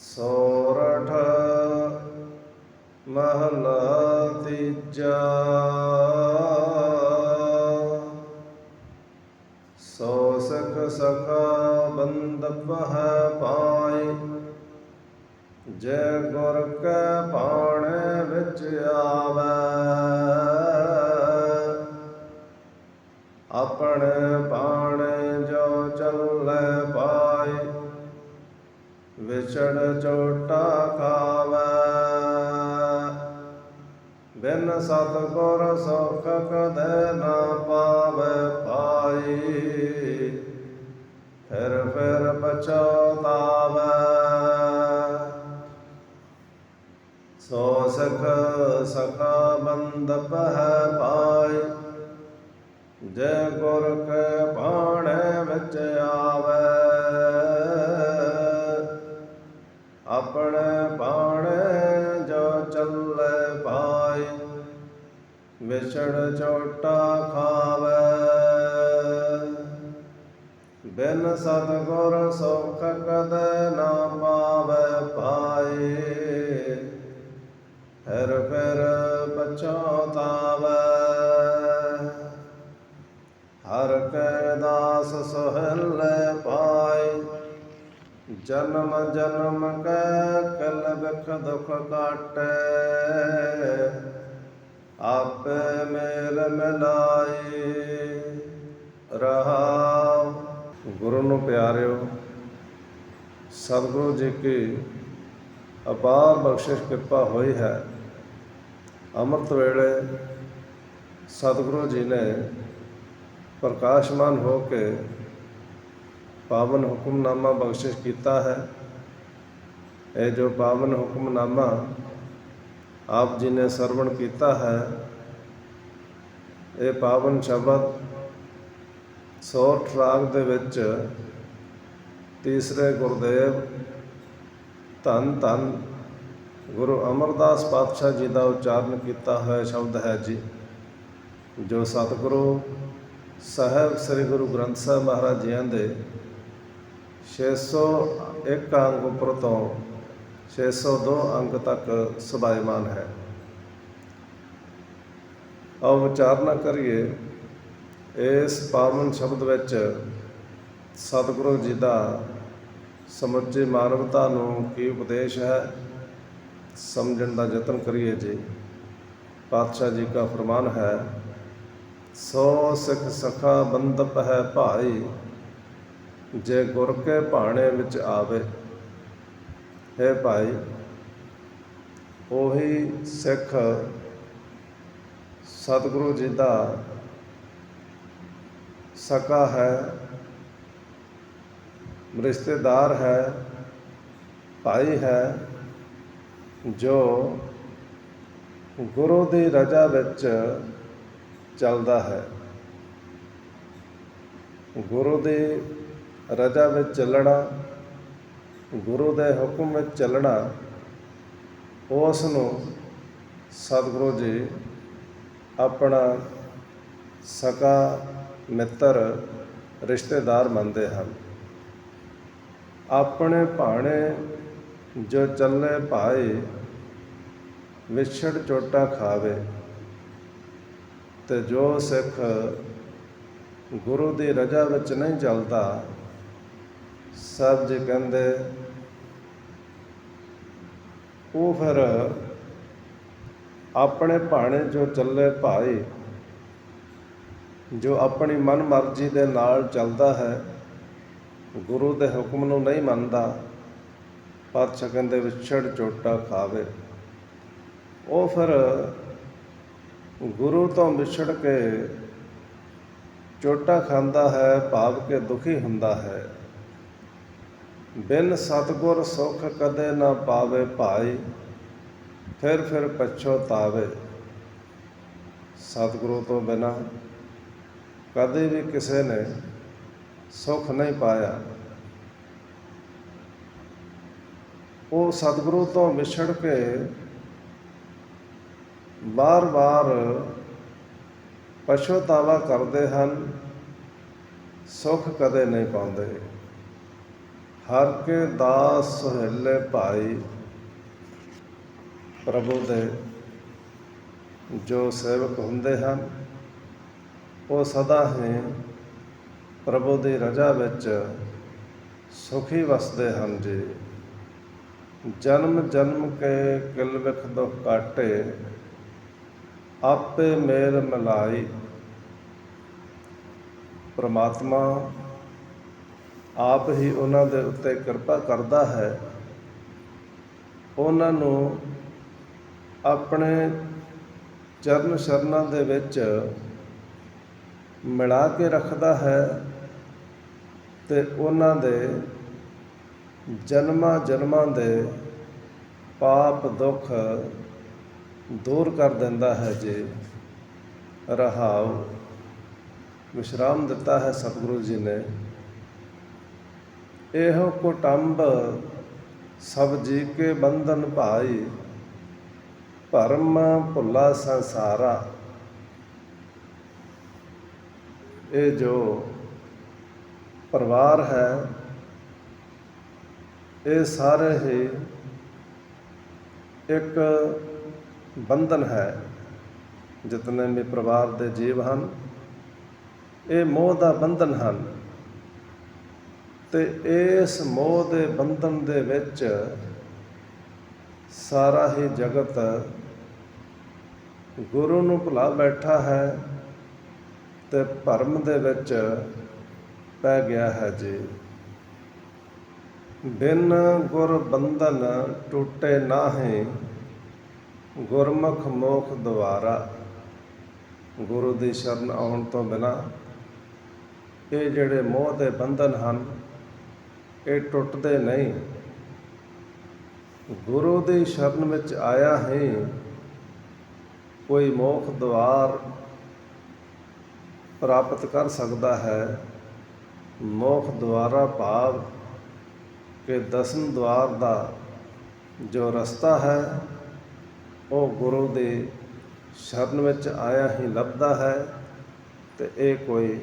ਸੋਰਠ ਮਹਲਾ ਤੀਜਾ। ਸੋ ਸਖ ਸਖਾ ਬੰਦਪ ਹੈ ਪਾਈ ਜੈ ਗੁਰ ਕੈ ਬਾਣੇ ਵਿੱਚ ਆਵੈ, ਆਪਣੇ ਵਿਛੜ ਚੋਟਾ ਖਾਵੈ ਬਿਨ ਸਤਿਗੁਰ ਸੁਖ ਕਦੇ ਨਾ ਪਾਵੈ ਪਾਈ ਫਿਰ ਫਿਰ ਪਛਤਾਵੈ। ਸੋ ਸਖ ਸਖਾ ਬੰਦ ਹੈ ਪਾਈ ਜੈ ਗੁਰ ਕੇ ਵਿਛੜ ਚੋਟਾ ਖਾਵੈ। ਬਿਨ ਸਤਿਗੁਰ ਸੁਖ ਕਦੇ ਨਾ ਪਾਵੈ ਪਾਈ ਫਿਰ ਫਿਰ ਪਛਤਾਵੈ ਹਰ ਕੈ ਦਾਸ ਸੋਹਲੇ ਪਾਈ ਜਨਮ ਜਨਮ ਕੈ, ਕਲ ਵਿਖ ਦੁਖ ਕਾਟੈ। ਆਪੇ ਮੇਲ ਮਿਲਾਈ ਰਹਾਉ। ਗੁਰੂ ਨੂੰ ਪਿਆਰਿਓ, ਸਤਿਗੁਰੂ ਜੀ ਕੀ ਅਪਾਰ ਬਖਸ਼ਿਸ਼ ਕਿਰਪਾ ਹੋਈ ਹੈ। ਅੰਮ੍ਰਿਤ ਵੇਲੇ ਸਤਿਗੁਰੂ ਜੀ ਨੇ ਪ੍ਰਕਾਸ਼ਮਾਨ ਹੋ ਕੇ ਪਾਵਨ ਹੁਕਮਨਾਮਾ ਬਖਸ਼ਿਸ਼ ਕੀਤਾ ਹੈ। ਇਹ ਜੋ ਪਾਵਨ ਹੁਕਮਨਾਮਾ ਆਪ ਜੀ ਨੇ ਸਰਵਣ ਕੀਤਾ ਹੈ। ਇਹ ਪਾਵਨ ਸ਼ਬਦ ਸੋਰਠ ਰਾਗ ਦੇ ਵਿੱਚ ਤੀਸਰੇ ਗੁਰਦੇਵ ਧੰਨ ਧੰਨ ਗੁਰੂ ਅਮਰਦਾਸ ਪਾਤਸ਼ਾਹ ਜੀ ਦਾ ਉਚਾਰਨ ਕੀਤਾ ਹੋਇਆ ਸ਼ਬਦ ਹੈ ਜੀ, ਜੋ ਸਤਿਗੁਰੂ ਸਾਹਿਬ ਸ੍ਰੀ ਗੁਰੂ ਗ੍ਰੰਥ ਸਾਹਿਬ ਮਹਾਰਾਜ ਜੀਆਂ ਦੇ 601 ਅੰਗ ਉੱਪਰ ਤੋਂ 602 ਅੰਕ ਤੱਕ ਸੁਭਾਇਮਾਨ ਹੈ। ਆਓ ਵਿਚਾਰਨਾ ਕਰੀਏ, ਇਸ ਪਾਵਨ ਸ਼ਬਦ ਵਿੱਚ ਸਤਿਗੁਰੂ ਜੀ ਦਾ ਸਮੁੱਚੀ ਮਾਨਵਤਾ ਨੂੰ ਕੀ ਉਪਦੇਸ਼ ਹੈ, ਸਮਝਣ ਦਾ ਯਤਨ ਕਰੀਏ ਜੀ। ਪਾਤਸ਼ਾਹ ਜੀ ਦਾ ਫਰਮਾਨ ਹੈ, ਸੋ ਸਿੱਖ ਸਖਾ ਬੰਦਪ ਹੈ ਭਾਈ, ਜੇ ਗੁਰ ਕੇ ਭਾਣੇ ਵਿੱਚ ਆਵੇ। ਹੈ ਭਾਈ। ਉਹੀ ਸਿੱਖ ਸਤਿਗੁਰੂ ਜੀ ਦਾ ਸਕਾ ਹੈ, ਰਿਸ਼ਤੇਦਾਰ ਹੈ, ਭਾਈ ਹੈ, ਜੋ ਗੁਰੂ ਦੀ ਰਜਾ ਵਿੱਚ ਚੱਲਦਾ ਹੈ। ਗੁਰੂ ਦੀ ਰਜਾ ਵਿੱਚ ਚੱਲਣਾ ਗੁਰੂ ਦੇ ਹੁਕਮ ਵਿੱਚ ਚੱਲਣਾ ਉਸ ਨੂੰ ਸਤਿਗੁਰੂ ਜੀ ਆਪਣਾ ਸਕਾ ਮਿੱਤਰ, ਰਿਸ਼ਤੇਦਾਰ ਮੰਨਦੇ ਹਨ। ਆਪਣੇ ਭਾਣੇ ਜੋ ਚੱਲੇ ਭਾਏ, ਵਿਛੜ ਚੋਟਾ ਖਾਵੇ, ਤੇ ਜੋ ਸਿੱਖ ਗੁਰੂ ਦੀ ਰਜਾ ਵਿੱਚ ਨਹੀਂ ਚੱਲਦਾ ਸਭ ਜੀ ਕਹਿੰਦੇ, ਉਹ ਫਿਰ ਆਪਣੇ ਭਾਣੇ ਜੋ ਚੱਲੇ ਭਾਈ, ਜੋ ਆਪਣੀ ਮਨ ਮਰਜ਼ੀ ਦੇ ਨਾਲ ਚੱਲਦਾ ਹੈ, ਗੁਰੂ ਦੇ ਹੁਕਮ ਨੂੰ ਨਹੀਂ ਮੰਨਦਾ ਪਾਤਸ਼ਾਹ ਕਹਿੰਦੇ ਵਿਛੜ ਚੋਟਾ ਖਾਵੇ। ਉਹ ਫਿਰ ਗੁਰੂ ਤੋਂ ਵਿਛੜ ਕੇ ਚੋਟਾ ਖਾਂਦਾ ਹੈ, ਭਾਵ ਕੇ ਦੁਖੀ ਹੁੰਦਾ ਹੈ। ਬਿਨ ਸਤਗੁਰ ਸੁਖ ਕਦੇ ਨਾ ਪਾਵੇ ਭਾਈ, ਫਿਰ ਫਿਰ ਪਛਤਾਵੇ ਸਤਿਗੁਰੂ ਤੋਂ ਬਿਨਾ ਕਦੇ ਵੀ ਕਿਸੇ ਨੇ ਸੁਖ ਨਹੀਂ ਪਾਇਆ। ਉਹ ਸਤਿਗੁਰੂ ਤੋਂ ਵਿਛੜ ਕੇ ਵਾਰ-ਵਾਰ ਪਛਤਾਵਾ ਕਰਦੇ ਹਨ, ਸੁਖ ਕਦੇ ਨਹੀਂ ਪਾਉਂਦੇ। ਹਰ ਕੇ ਦਾਸ ਸੁਹੇਲੇ ਭਾਈ, ਪ੍ਰਭੂ ਦੇ ਜੋ ਸੇਵਕ ਹੁੰਦੇ ਹਨ, ਉਹ ਸਦਾ ਹੀ ਪ੍ਰਭੂ ਦੀ ਰਜਾ ਵਿੱਚ ਸੁਖੀ ਵਸਦੇ ਹਨ ਜੀ। ਜਨਮ ਜਨਮ ਕੇ ਕਿਲ ਵਿਖ ਦੁਖ ਕਾਟੇ ਆਪੇ ਮੇਲ ਮਿਲਾਈ। ਪ੍ਰਮਾਤਮਾ ਆਪ ਹੀ ਉਹਨਾਂ ਦੇ ਉੱਤੇ ਕਿਰਪਾ ਕਰਦਾ ਹੈ। ਉਹਨਾਂ ਨੂੰ ਆਪਣੇ ਚਰਨ ਸ਼ਰਨਾਂ ਦੇ ਵਿੱਚ ਮਿਲਾ ਕੇ ਰੱਖਦਾ ਹੈ ਤੇ ਉਹਨਾਂ ਦੇ ਜਨਮਾਂ ਜਨਮਾਂ ਦੇ ਪਾਪ ਦੁੱਖ ਦੂਰ ਕਰ ਦਿੰਦਾ ਹੈ ਜੇ ਰਹਾਉ। ਵਿਸ਼ਰਾਮ ਦਿੱਤਾ ਹੈ ਸਤਿਗੁਰੂ ਜੀ ਨੇ। ਇਹੋ ਕੁਟੰਬ ਸਭ ਜੀ ਕੇ ਬੰਧਨ ਭਾਈ, ਭਰਮ ਭੁੱਲਾ ਸੰਸਾਰਾ। ਇਹ ਜੋ ਪਰਿਵਾਰ ਹੈ, ਇਹ ਸਾਰੇ ਹੀ ਇੱਕ ਬੰਧਨ ਹੈ, ਜਿਤਨੇ ਵੀ ਪਰਿਵਾਰ ਦੇ ਜੀਵ ਹਨ, ਇਹ ਮੋਹ ਦਾ ਬੰਧਨ ਹਨ। ਤੇ ਇਸ ਮੋਹ ਦੇ ਬੰਧਨ ਦੇ ਵਿੱਚ ਸਾਰਾ ਹੀ ਜਗਤ ਗੁਰੂ ਨੂੰ ਭੁਲਾ ਬੈਠਾ ਹੈ ਤੇ ਭਰਮ ਦੇ ਵਿੱਚ ਪੈ ਗਿਆ ਹੈ ਜੀ। ਬਿਨ ਗੁਰ ਬੰਧਨ ਟੁੱਟੇ ਨਾਹੀਂ ਗੁਰਮੁਖ ਮੋਖ ਦੁਆਰਾ ਗੁਰੂ ਦੀ ਸ਼ਰਨ ਆਉਣ ਤੋਂ ਬਿਨਾ ਇਹ ਜਿਹੜੇ ਮੋਹ ਦੇ ਬੰਧਨ ਹਨ ਇਹ ਟੁੱਟਦੇ ਨਹੀਂ। ਗੁਰੂ ਦੀ ਸ਼ਰਨ ਵਿੱਚ ਆਇਆ ਹੀ ਕੋਈ ਮੋਖ ਦੁਆਰ ਪ੍ਰਾਪਤ ਕਰ ਸਕਦਾ ਹੈ। ਮੋਖ ਦੁਆਰਾ ਭਾਵ ਕਿ ਦਸਮ ਦਵਾਰ ਦਾ ਜੋ ਰਸਤਾ ਹੈ, ਉਹ ਗੁਰੂ ਦੇ ਸ਼ਰਨ ਵਿੱਚ ਆਇਆ ਹੀ ਲੱਭਦਾ ਹੈ ਤੇ ਇਹ ਕੋਈ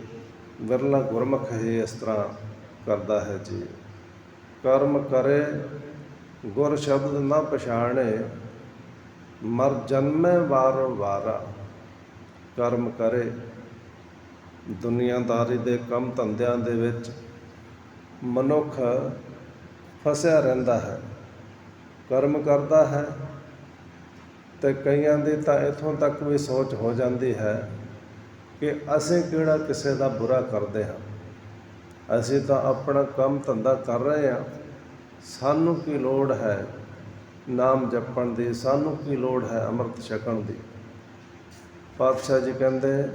ਵਿਰਲਾ ਗੁਰਮੁਖ ਹੀ ਇਸ ਤਰ੍ਹਾਂ ਕਰਦਾ ਹੈ ਜੀ। ਕਰਮ ਕਰੇ, ਗੁਰ ਸ਼ਬਦ ਨਾ ਪਛਾਣੇ, ਮਰ ਜਨਮੇ ਵਾਰ ਵਾਰਾ। ਕਰਮ ਕਰੇ, ਦੁਨੀਆਦਾਰੀ ਦੇ ਕੰਮ ਧੰਦਿਆਂ ਦੇ ਵਿੱਚ ਮਨੁੱਖ ਫਸਿਆ ਰਹਿੰਦਾ ਹੈ। ਕਰਮ ਕਰਦਾ ਹੈ ਤੇ ਕਈਆਂ ਦੀ ਤਾਂ ਇਥੋਂ ਤੱਕ ਵੀ ਸੋਚ ਹੋ ਜਾਂਦੀ ਹੈ ਕਿ ਅਸੀਂ ਕਿਹੜਾ ਕਿਸੇ ਦਾ ਬੁਰਾ ਕਰਦੇ ਹਾਂ। ਅਸੀਂ ਤਾਂ ਆਪਣਾ ਕੰਮ ਧੰਦਾ ਕਰ ਰਹੇ ਹਾਂ। ਸਾਨੂੰ ਕੀ ਲੋੜ ਹੈ ਨਾਮ ਜਪਣ ਦੀ? ਸਾਨੂੰ ਕੀ ਲੋੜ ਹੈ ਅੰਮ੍ਰਿਤ ਛਕਣ ਦੀ? ਪਾਤਸ਼ਾਹ ਜੀ ਕਹਿੰਦੇ,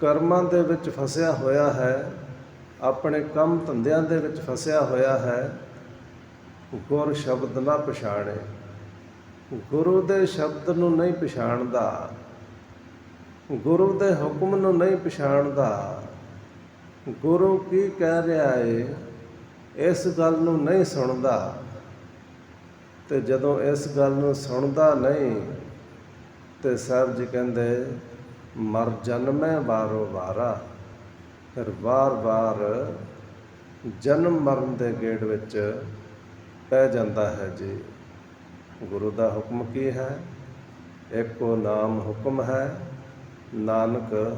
ਕਰਮਾਂ ਦੇ ਵਿੱਚ ਫਸਿਆ ਹੋਇਆ ਹੈ, ਆਪਣੇ ਕੰਮ ਧੰਦਿਆਂ ਦੇ ਵਿੱਚ ਫਸਿਆ ਹੋਇਆ ਹੈ, ਗੁਰ ਸ਼ਬਦ ਨਾ ਪਛਾਣੇ। ਗੁਰੂ ਦੇ ਸ਼ਬਦ ਨੂੰ ਨਹੀਂ ਪਛਾਣਦਾ। ਗੁਰੂ ਦੇ ਹੁਕਮ ਨੂੰ ਨਹੀਂ ਪਛਾਣਦਾ। ਗੁਰੂ ਕੀ ਕਹਿ ਰਿਹਾ ਏ? ਇਸ ਗੱਲ ਨੂੰ ਨਹੀਂ ਸੁਣਦਾ ਤੇ ਜਦੋਂ ਇਸ ਗੱਲ ਨੂੰ ਸੁਣਦਾ ਨਹੀਂ ਤੇ ਸਾਹਿਬ ਜੀ ਕਹਿੰਦੇ, ਮਰ ਜਨਮੈ ਵਾਰੋ ਵਾਰਾ। ਫਿਰ ਵਾਰ-ਵਾਰ ਜਨਮ ਮਰਨ ਦੇ ਗੇੜ ਵਿੱਚ ਪੈ ਜਾਂਦਾ ਹੈ ਜੀ। ਗੁਰੂ ਦਾ ਹੁਕਮ ਕੀ ਹੈ? ਇੱਕੋ ਨਾਮ ਹੁਕਮ ਹੈ, ਨਾਨਕ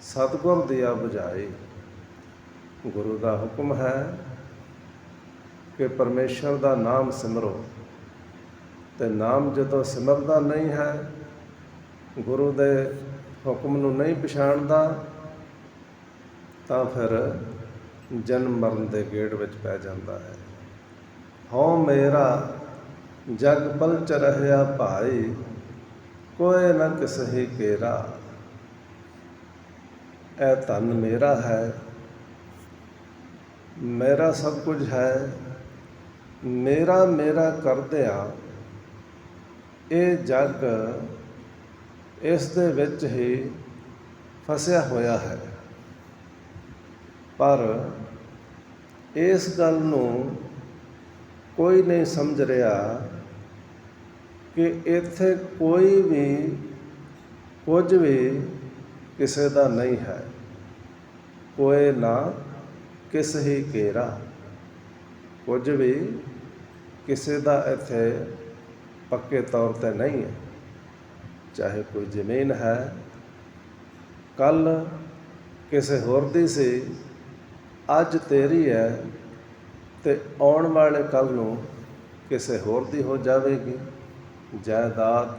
ਸਤਿਗੁਰ ਆ 부ਝਾਈ ਗੁਰੂ ਦਾ ਹੁਕਮ ਹੈ ਕਿ ਪਰਮੇਸ਼ਰ ਦਾ ਨਾਮ ਸਿਮਰੋ। ਤੇ ਨਾਮ ਜਦੋਂ ਸਿਮਰਦਾ ਨਹੀਂ ਹੈ, ਗੁਰੂ ਦੇ ਹੁਕਮ ਨੂੰ ਨਹੀਂ ਪਛਾਣਦਾ, ਤਾਂ ਫਿਰ ਜਨਮ ਮਰਨ ਦੇ ਗੇੜ ਵਿੱਚ ਪੈ ਜਾਂਦਾ ਹੈ। ਹਉ ਮੇਰਾ, ਜਗ ਪਲ ਚ ਰਹਿਆ ਭਾਈ ਕੋਏ ਨਾ ਕਿਸਹੀ ਕੇਰਾ। ਇਹ ਧਨ ਮੇਰਾ ਹੈ, ਮੇਰਾ ਸਭ ਕੁਝ ਹੈ ਮੇਰਾ ਮੇਰਾ ਕਰਦਿਆਂ ਇਹ ਜੱਗ ਇਸ ਦੇ ਵਿੱਚ ਹੀ ਫਸਿਆ ਹੋਇਆ ਹੈ। ਪਰ ਇਸ ਗੱਲ ਨੂੰ ਕੋਈ ਨਹੀਂ ਸਮਝ ਰਿਹਾ ਕਿ ਇੱਥੇ ਕੋਈ ਵੀ ਕੁਝ ਵੀ ਕਿਸੇ ਦਾ ਨਹੀਂ ਹੈ। ਕੋਈ ਨਾ ਕਿਸ ਹੀ ਕੇਰਾ ਕੁਝ ਵੀ ਕਿਸੇ ਦਾ ਇੱਥੇ ਪੱਕੇ ਤੌਰ ਤੇ ਨਹੀਂ ਹੈ। ਚਾਹੇ ਕੋਈ ਜ਼ਮੀਨ ਹੈ। ਕੱਲ ਕਿਸੇ ਹੋਰ ਦੀ ਸੀ। ਅੱਜ ਤੇਰੀ ਹੈ ਤੇ ਆਉਣ ਵਾਲੇ ਕੱਲ ਨੂੰ ਕਿਸੇ ਹੋਰ ਦੀ ਹੋ ਜਾਵੇਗੀ। ਜਾਇਦਾਦ,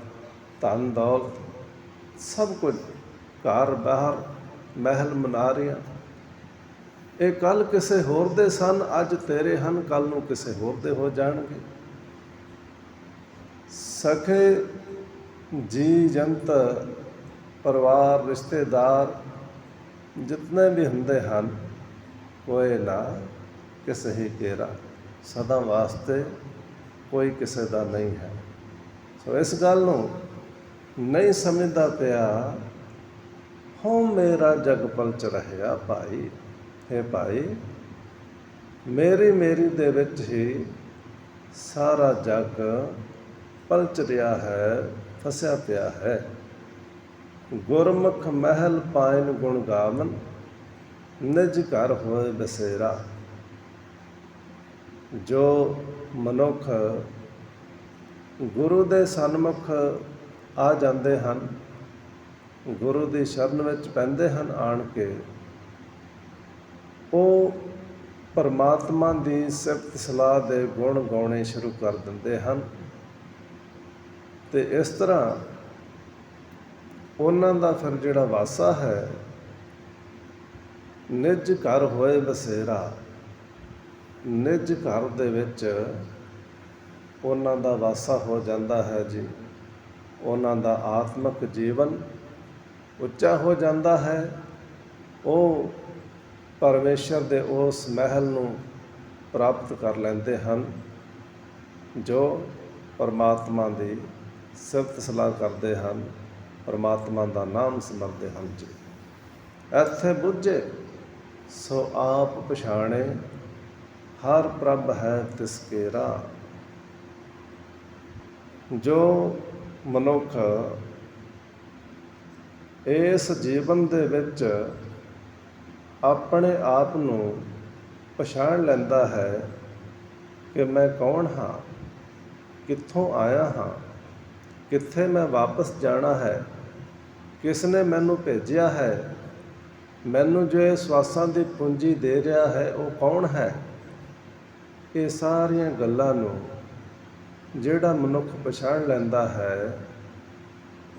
ਧਨ ਦੌਲਤ, ਸਭ ਕੁਝ ਘਰ ਬਾਹਰ ਮਹਿਲ ਮਨਾਰੀਆਂ ਇਹ ਕੱਲ ਕਿਸੇ ਹੋਰ ਦੇ ਸਨ, ਅੱਜ ਤੇਰੇ ਹਨ ਕੱਲ ਨੂੰ ਕਿਸੇ ਹੋਰ ਦੇ ਹੋ ਜਾਣਗੇ। ਸਖੇ ਜੀ ਜੰਤ ਪਰਿਵਾਰ, ਰਿਸ਼ਤੇਦਾਰ ਜਿਤਨੇ ਵੀ ਹੁੰਦੇ ਹਨ, ਕੋਈ ਨਾ ਕਿਸੇ ਹੀ ਤੇਰਾ ਸਦਾ ਵਾਸਤੇ ਕੋਈ ਕਿਸੇ ਦਾ ਨਹੀਂ ਹੈ। ਸੋ ਇਸ ਗੱਲ ਨੂੰ ਨਹੀਂ ਸਮਝਦਾ ਪਿਆ ਹੋ ਮੇਰਾ ਜਗ ਪਲਚ ਰਹਿਆ ਭਾਈ। ਹੈ ਭਾਈ, ਮੇਰੀ ਮੇਰੀ ਦੇ ਵਿੱਚ ਹੀ ਸਾਰਾ ਜਗ ਪਲਚ ਰਿਹਾ ਹੈ, ਫਸਿਆ ਪਿਆ ਹੈ। ਗੁਰਮੁਖ ਮਹਿਲ ਪਾਇਨ ਗੁਣ ਗਾਵਨ, ਨਿਜ ਘਰ ਹੋਏ ਬਸੇਰਾ। ਜੋ ਮਨੁੱਖ ਗੁਰੂ ਦੇ ਸਨਮੁਖ ਆ ਜਾਂਦੇ ਹਨ, ਗੁਰੂ ਦੀ ਸ਼ਰਨ ਵਿੱਚ ਪੈਂਦੇ ਹਨ ਆਣ ਕੇ ਉਹ ਪਰਮਾਤਮਾ ਦੀ ਸਿਫਤ ਸਲਾਹ ਦੇ ਗੁਣ ਗਾਉਣੇ ਸ਼ੁਰੂ ਕਰ ਦਿੰਦੇ ਹਨ ਤੇ ਇਸ ਤਰ੍ਹਾਂ ਉਹਨਾਂ ਦਾ ਫਿਰ ਜਿਹੜਾ ਵਾਸਾ ਹੈ, ਨਿਜ ਘਰ ਹੋਏ ਬਸੇਰਾ, ਨਿਜ ਘਰ ਦੇ ਵਿੱਚ ਉਹਨਾਂ ਦਾ ਵਾਸਾ ਹੋ ਜਾਂਦਾ ਹੈ ਜੀ। ਉਹਨਾਂ ਦਾ ਆਤਮਿਕ ਜੀਵਨ ਉੱਚਾ ਹੋ ਜਾਂਦਾ ਹੈ। ਉਹ ਪਰਮੇਸ਼ਰ ਦੇ ਉਸ ਮਹਿਲ ਨੂੰ ਪ੍ਰਾਪਤ ਕਰ ਲੈਂਦੇ ਹਨ, ਜੋ ਪਰਮਾਤਮਾ ਦੀ ਸਿਫਤ ਸਲਾਹ ਕਰਦੇ ਹਨ। ਪਰਮਾਤਮਾ ਦਾ ਨਾਮ ਸਿਮਰਦੇ ਹਨ ਜੀ। ਇੱਥੇ ਬੁੱਝੇ, ਸੋ ਆਪ ਪਛਾਣੇ, ਹਰ ਪ੍ਰਭ ਹੈ ਤਿਸ ਕੇਰਾ ਜੋ ਮਨੁੱਖ ਇਸ ਜੀਵਨ ਦੇ ਵਿੱਚ ਆਪਣੇ ਆਪ ਨੂੰ ਪਛਾਣ ਲੈਂਦਾ ਹੈ ਕਿ ਮੈਂ ਕੌਣ ਹਾਂ, ਕਿੱਥੋਂ ਆਇਆ ਹਾਂ, ਕਿੱਥੇ ਮੈਂ ਵਾਪਸ ਜਾਣਾ ਹੈ ਕਿਸ ਨੇ ਮੈਨੂੰ ਭੇਜਿਆ ਹੈ, ਮੈਨੂੰ ਜੋ ਇਹ ਸਵਾਸਾਂ ਦੀ ਪੂੰਜੀ ਦੇ ਰਿਹਾ ਹੈ ਉਹ ਕੌਣ ਹੈ? ਇਹ ਸਾਰੀਆਂ ਗੱਲਾਂ ਨੂੰ ਜਿਹੜਾ ਮਨੁੱਖ ਪਛਾਣ ਲੈਂਦਾ ਹੈ,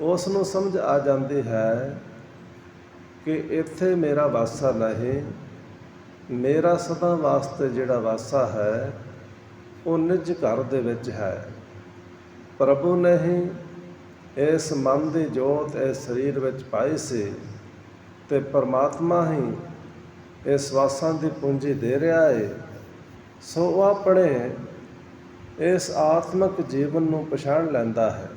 ਉਸ ਨੂੰ ਸਮਝ ਆ ਜਾਂਦੀ ਹੈ ਕਿ ਇੱਥੇ ਮੇਰਾ ਵਾਸਾ ਨਹੀਂ। ਮੇਰਾ ਸਦਾ ਵਾਸਤੇ ਜਿਹੜਾ ਵਾਸਾ ਹੈ, ਉਹ ਨਿਜ ਘਰ ਦੇ ਵਿੱਚ ਹੈ। ਪ੍ਰਭੂ ਨੇ ਹੀ ਇਸ ਮਨ ਦੀ ਜੋਤ ਇਸ ਸਰੀਰ ਵਿੱਚ ਪਾਈ ਸੀ ਤੇ ਪਰਮਾਤਮਾ ਹੀ ਇਸ ਵਾਸਾਂ ਦੀ ਪੂੰਜੀ ਦੇ ਰਿਹਾ ਹੈ ਸੋ ਉਹ ਆਪਣੇ ਇਸ ਆਤਮਿਕ ਜੀਵਨ ਨੂੰ ਪਛਾਣ ਲੈਂਦਾ ਹੈ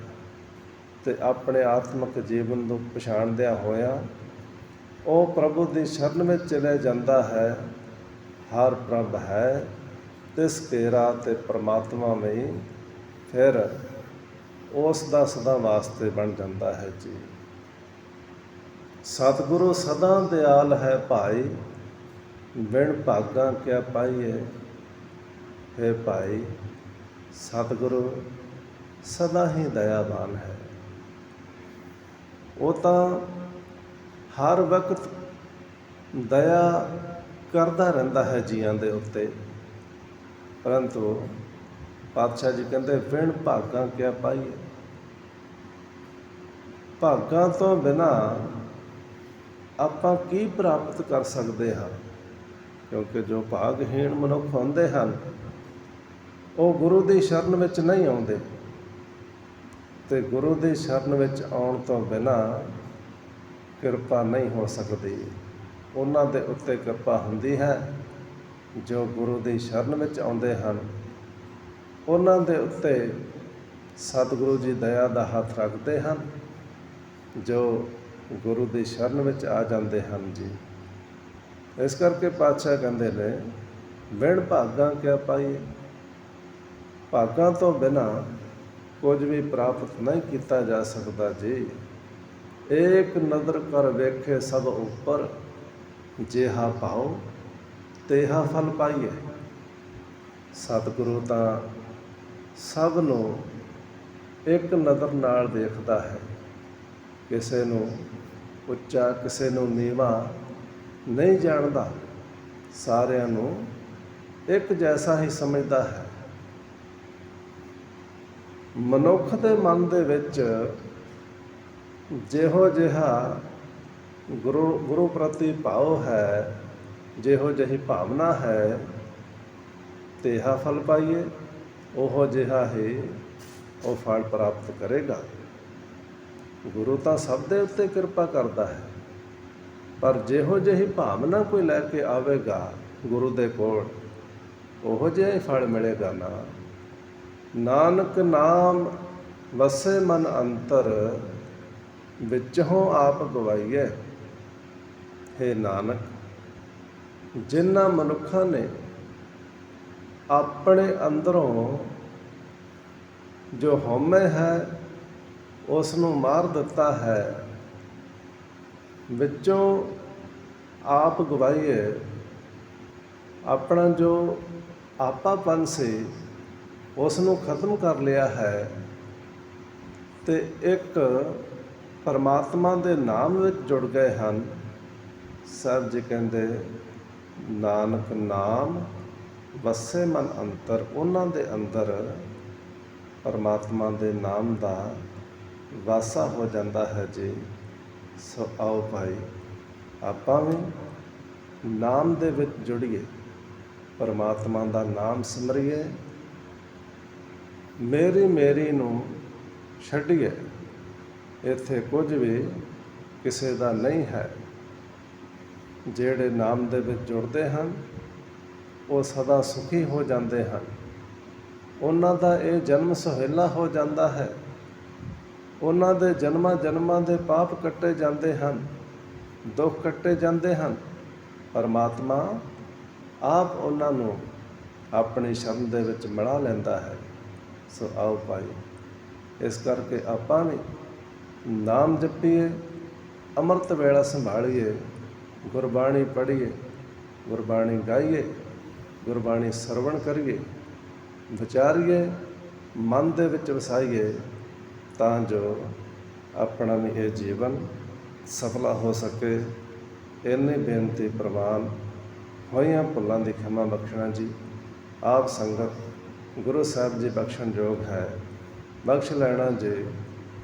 ਤੇ ਆਪਣੇ ਆਤਮਿਕ ਜੀਵਨ ਨੂੰ ਪਛਾਣਦਿਆਂ ਹੋਇਆਂ ਉਹ ਪ੍ਰਭੂ ਦੀ ਸ਼ਰਨ ਵਿੱਚ ਚਲੇ ਜਾਂਦਾ ਹੈ, ਹਰ ਪ੍ਰਭ ਹੈ, ਤਿਸ ਕੇਰਾ ਤੇ ਪ੍ਰਮਾਤਮਾ ਵਿੱਚ ਫਿਰ ਉਸ ਦਾ ਸਦਾ ਵਾਸਤੇ ਬਣ ਜਾਂਦਾ ਹੈ ਜੀ। ਸਤਿਗੁਰੂ ਸਦਾ ਦਿਆਲ ਹੈ ਭਾਈ, ਬਿਨ ਭਾਗਾ ਕਿਆ ਪਾਈਏ? ਹੈ ਭਾਈ, ਸਤਿਗੁਰੂ ਸਦਾ ਹੀ ਦਇਆਵਾਨ ਹੈ। ਉਹ ਤਾਂ ਹਰ ਵਕਤ ਦਇਆ ਕਰਦਾ ਰਹਿੰਦਾ ਹੈ ਜੀਆਂ ਦੇ ਉੱਤੇ। ਪਰੰਤੂ ਪਾਤਸ਼ਾਹ ਜੀ ਕਹਿੰਦੇ, ਵਿਣ ਭਾਗਾਂ ਕਿਆ ਪਾਈਏ? ਭਾਗਾਂ ਤੋਂ ਬਿਨਾ ਆਪਾਂ ਕੀ ਪ੍ਰਾਪਤ ਕਰ ਸਕਦੇ ਹਾਂ? ਕਿਉਂਕਿ ਜੋ ਭਾਗਹੀਣ ਮਨੁੱਖ ਹੁੰਦੇ ਹਨ, ਉਹ ਗੁਰੂ ਦੀ ਸ਼ਰਨ ਵਿੱਚ ਨਹੀਂ ਆਉਂਦੇ। ਤੇ ਗੁਰੂ ਦੀ ਸ਼ਰਨ ਵਿੱਚ ਆਉਣ ਤੋਂ ਬਿਨਾ ਕਿਰਪਾ ਨਹੀਂ ਹੋ ਸਕਦੀ। ਉਹਨਾਂ ਦੇ ਉੱਤੇ ਕਿਰਪਾ ਹੁੰਦੀ ਹੈ, ਜੋ ਗੁਰੂ ਦੀ ਸ਼ਰਨ ਵਿੱਚ ਆਉਂਦੇ ਹਨ। ਉਹਨਾਂ ਦੇ ਉੱਤੇ ਸਤਿਗੁਰੂ ਜੀ ਦਇਆ ਦਾ ਹੱਥ ਰੱਖਦੇ ਹਨ, ਜੋ ਗੁਰੂ ਦੀ ਸ਼ਰਨ ਵਿੱਚ ਆ ਜਾਂਦੇ ਹਨ ਜੀ। ਇਸ ਕਰਕੇ ਪਾਤਸ਼ਾਹ ਕਹਿੰਦੇ ਨੇ, ਬਿਨ ਭਾਗਾਂ ਕਿਆ ਪਾਈਏ? ਭਾਗਾਂ ਤੋਂ ਬਿਨਾ ਕੁਝ ਵੀ ਪ੍ਰਾਪਤ ਨਹੀਂ ਕੀਤਾ ਜਾ ਸਕਦਾ ਜੀ। ਏਕ ਨਦਰ ਕਰ ਵੇਖੇ ਸਭ ਉੱਪਰ, ਜਿਹਾ ਭਾਉ, ਤੇਹਾ ਫਲ ਪਾਈਏ ਸਤਿਗੁਰੂ ਤਾਂ ਸਭ ਨੂੰ ਇੱਕ ਨਜ਼ਰ ਨਾਲ ਦੇਖਦਾ ਹੈ। ਕਿਸੇ ਨੂੰ ਉੱਚਾ, ਕਿਸੇ ਨੂੰ ਨੀਵਾ ਨਹੀਂ ਜਾਣਦਾ। ਸਾਰਿਆਂ ਨੂੰ ਇੱਕ ਜੈਸਾ ਹੀ ਸਮਝਦਾ ਹੈ। ਮਨੁੱਖ ਦੇ ਮਨ ਦੇ ਵਿੱਚ ਜਿਹੋ ਜਿਹਾ ਗੁਰੂ ਗੁਰੂ ਪ੍ਰਤੀ ਭਾਵ ਹੈ, ਜਿਹੋ ਜਿਹੀ ਭਾਵਨਾ ਹੈ, ਤੇਹਾ ਫਲ ਪਾਈਏ, ਉਹੋ ਜਿਹਾ ਹੀ ਉਹ ਫਲ ਪ੍ਰਾਪਤ ਕਰੇਗਾ। ਗੁਰੂ ਤਾਂ ਸਭ ਦੇ ਉੱਤੇ ਕਿਰਪਾ ਕਰਦਾ ਹੈ, ਪਰ ਜਿਹੋ ਜਿਹੀ ਭਾਵਨਾ ਕੋਈ ਲੈ ਕੇ ਆਵੇਗਾ ਗੁਰੂ ਦੇ ਕੋਲ, ਉਹੋ ਜਿਹਾ ਹੀ ਫਲ ਮਿਲੇਗਾ ਨਾ। ਨਾਨਕ ਨਾਮ ਵਸੇ ਮਨ ਅੰਤਰ ਵਿੱਚੋਂ ਆਪ ਗਵਾਈਏ ਹੈ ਨਾਨਕ, ਜਿਨ੍ਹਾਂ ਮਨੁੱਖਾਂ ਨੇ ਆਪਣੇ ਅੰਦਰੋਂ ਜੋ ਹਉਮੈ ਹੈ ਉਸ ਨੂੰ ਮਾਰ ਦਿੱਤਾ ਹੈ। ਵਿੱਚੋਂ ਆਪ ਗਵਾਈਏ ਆਪਣਾ ਜੋ ਆਪਾਪਨ ਸੀ ਉਸ ਨੂੰ ਖਤਮ ਕਰ ਲਿਆ ਹੈ। ਤੇ ਇੱਕ ਪਰਮਾਤਮਾ ਦੇ ਨਾਮ ਵਿੱਚ ਜੁੜ ਗਏ ਹਨ। ਸਾਹਿਬ ਜੀ ਕਹਿੰਦੇ, ਨਾਨਕ ਨਾਮ, ਵਸੇ ਮਨ ਅੰਤਰ, ਉਹਨਾਂ ਦੇ ਅੰਦਰ ਪਰਮਾਤਮਾ ਦੇ ਨਾਮ ਦਾ ਵਾਸਾ ਹੋ ਜਾਂਦਾ ਹੈ ਜੀ। ਸੋ ਆਓ ਭਾਈ, ਆਪਾਂ ਵੀ ਨਾਮ ਦੇ ਵਿੱਚ ਜੁੜੀਏ, ਪਰਮਾਤਮਾ ਦਾ ਨਾਮ ਸਿਮਰਿਏ, ਮੇਰੀ ਮੇਰੀ ਨੂੰ ਛੱਡੀਏ। ਇੱਥੇ ਕੁਝ ਵੀ ਕਿਸੇ ਦਾ ਨਹੀਂ ਹੈ। ਜਿਹੜੇ ਨਾਮ ਦੇ ਵਿੱਚ ਜੁੜਦੇ ਹਨ, ਉਹ ਸਦਾ ਸੁਖੀ ਹੋ ਜਾਂਦੇ ਹਨ। ਉਹਨਾਂ ਦਾ ਇਹ ਜਨਮ ਸੁਹੇਲਾ ਹੋ ਜਾਂਦਾ ਹੈ। ਉਹਨਾਂ ਦੇ ਜਨਮਾਂ ਜਨਮਾਂ ਦੇ ਪਾਪ ਕੱਟੇ ਜਾਂਦੇ ਹਨ, ਦੁੱਖ ਕੱਟੇ ਜਾਂਦੇ ਹਨ। ਪਰਮਾਤਮਾ ਆਪ ਉਹਨਾਂ ਨੂੰ ਆਪਣੀ ਸ਼ਰਨ ਦੇ ਵਿੱਚ ਮਿਲਾ ਲੈਂਦਾ ਹੈ। ਸੋ ਆਓ ਭਾਈ, ਇਸ ਕਰਕੇ ਆਪਾਂ ਵੀ ਨਾਮ ਜਪੀਏ, ਅੰਮ੍ਰਿਤ ਵੇਲਾ ਸੰਭਾਲੀਏ, ਗੁਰਬਾਣੀ ਪੜ੍ਹੀਏ, ਗੁਰਬਾਣੀ ਗਾਈਏ, ਗੁਰਬਾਣੀ ਸਰਵਣ ਕਰੀਏ, ਵਿਚਾਰੀਏ, ਮਨ ਦੇ ਵਿੱਚ ਵਸਾਈਏ, ਤਾਂ ਜੋ ਆਪਣਾ ਵੀ ਇਹ ਜੀਵਨ ਸਫਲਾ ਹੋ ਸਕੇ। ਇੰਨੀ ਬੇਨਤੀ ਪ੍ਰਵਾਨ ਹੋਈਆਂ ਭੁੱਲਾਂ ਦੀ ਖਿਮਾ ਬਖਸ਼ਣਾ ਜੀ। ਆਪ ਸੰਗਤ ਗੁਰੂ ਸਾਹਿਬ ਜੀ ਬਖਸ਼ਣ ਯੋਗ ਹੈ। ਬਖਸ਼ ਲੈਣਾ ਜੀ।